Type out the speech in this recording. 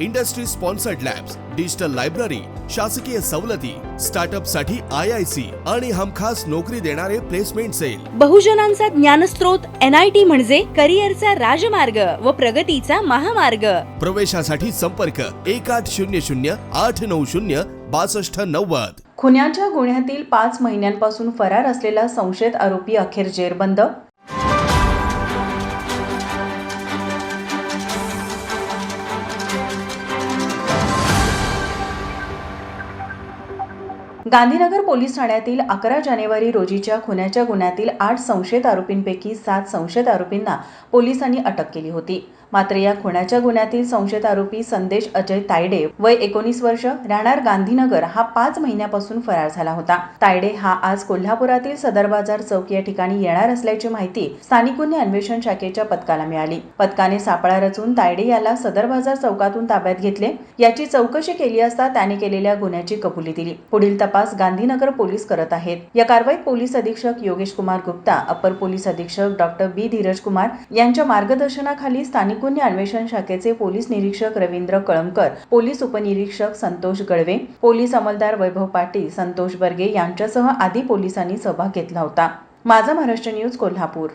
industry sponsored labs digital library शासकीय सवलती स्टार्टअपसाठी I I C आणि हमखास नोकरी देणारे प्लेसमेंट सेल. बहुजनांचा ज्ञानस्रोत एन आय टी म्हणजे करिअरचा राजमार्ग व प्रगतीचा महामार्ग. प्रवेशासाठी संपर्क एक आठ शून्य शून्य आठ नऊ शून्य बासष्ट नव्वद. खुन्याच्या गुन्ह्यातील पाच महिन्यांपासून फरार असलेला संशयित आरोपी अखेर जेरबंद? गांधीनगर पोलीस ठाण्यातील अकरा जानेवारी रोजीच्या खुन्याच्या गुन्ह्यातील आठ संशयित आरोपींपैकी सात संशयित आरोपींना पोलिसांनी अटक केली होती. मात्र या खुनाच्या गुन्ह्यातील संशयित आरोपी संदेश अजय तायडे वय एकोणीस वर्ष राहणार गांधीनगर. हा पाच महिन्यापासून फरार झाला होता. तायडे हा आज कोल्हापुरातील सदर बाजार चौक या ठिकाणी येणार असल्याची माहिती स्थानिक गुन्हे अन्वेषण शाखेच्या पथकाला मिळाली. पथकाने सापळा रचून तायडे याला सदर बाजार चौकातून ताब्यात घेतले. याची चौकशी केली असता त्याने केलेल्या गुन्ह्याची कबुली दिली. पुढील तपास गांधीनगर पोलीस करत आहेत. या कारवाईत पोलीस अधीक्षक योगेश कुमार गुप्ता अपर पोलीस अधीक्षक डॉक्टर बी धीरज कुमार यांच्या मार्गदर्शनाखाली स्थानिक गुन्हे अन्वेषण शाखेचे पोलीस निरीक्षक रवींद्र कळमकर पोलीस उपनिरीक्षक संतोष गळवे पोलीस अंमलदार वैभव पाटील संतोष बर्गे यांच्यासह आदी पोलिसांनी सहभाग घेतला होता. माझा महाराष्ट्र न्यूज कोल्हापूर.